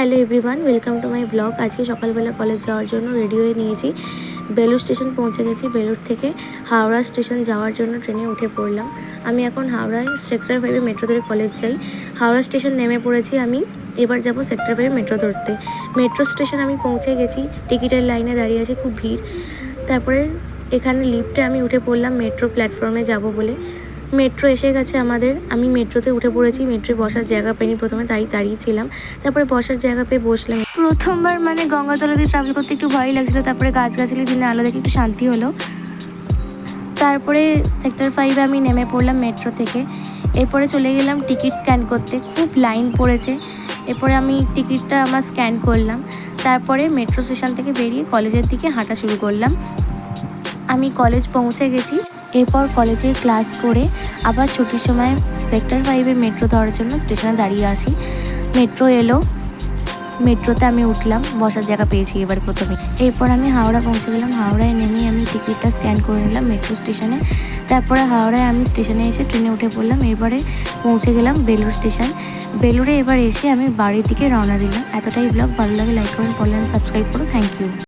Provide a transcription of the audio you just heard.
Hello everyone welcome to my blog আজকে সকালবেলা college যাওয়ার জন্য রেডি হয়ে নিয়েছি। বেলুর স্টেশন পৌঁছে গেছি বেলুর থেকে হাওড়া স্টেশন যাওয়ার জন্য ট্রেনে উঠে পড়লাম। আমি এখন হাওড়ায় সেক্টর ফাইভে মেট্রো ধরে কলেজ যাই। হাওড়া স্টেশন নেমে পড়েছি আমি, এবার যাব সেক্টর ফাইভে মেট্রো ধরতে। মেট্রো স্টেশন আমি পৌঁছে গেছি, টিকিটের লাইনে দাঁড়িয়ে আছি, খুব ভিড়। তারপরে এখানে লিফটে আমি উঠে পড়লাম মেট্রো প্ল্যাটফর্মে যাব বলে। মেট্রো এসে গেছে আমাদের। আমি মেট্রোতে উঠে পড়েছি, মেট্রোয় বসার জায়গা পাইনি প্রথমে দাঁড়িয়ে দাঁড়িয়েছিলাম তারপরে বসার জায়গা পেয়ে বসলাম। প্রথমবার মানে গঙ্গাতলা দিয়ে ট্রাভেল করতে একটু ভয় লাগছিল, তারপরে গাছগাছালি দিনে আলো দেখে একটু শান্তি হলো। তারপরে সেক্টর ফাইভে আমি নেমে পড়লাম মেট্রো থেকে। এরপরে চলে গেলাম টিকিট স্ক্যান করতে, খুব লাইন পড়েছে। এরপরে আমি টিকিটটা আমার স্ক্যান করলাম। তারপরে মেট্রো স্টেশন থেকে বেরিয়ে কলেজের দিকে হাঁটা শুরু করলাম। আমি কলেজ পৌঁছে গেছি। এরপর কলেজে ক্লাস করে আবার ছুটির সময় সেক্টর ফাইভে মেট্রো ধরার জন্য স্টেশনে দাঁড়িয়ে আসি। মেট্রো এলো। মেট্রোতে আমি উঠলাম, বসার জায়গা পেয়েছি এবার প্রথমে। এরপর আমি হাওড়া পৌঁছে গেলাম। হাওড়ায় নেমে আমি টিকিটটা স্ক্যান করে নিলাম মেট্রো স্টেশনে তারপরে হাওড়ায় আমি স্টেশনে এসে ট্রেনে উঠে পড়লাম। এরপরে পৌঁছে গেলাম বেলুর স্টেশন বেলুরে এবার এসে আমি বাড়ির দিকে রওনা দিলাম। এতটাই ব্লগ ভালো লাগে লাইক করেন ফলো সাবস্ক্রাইব করো। Thank you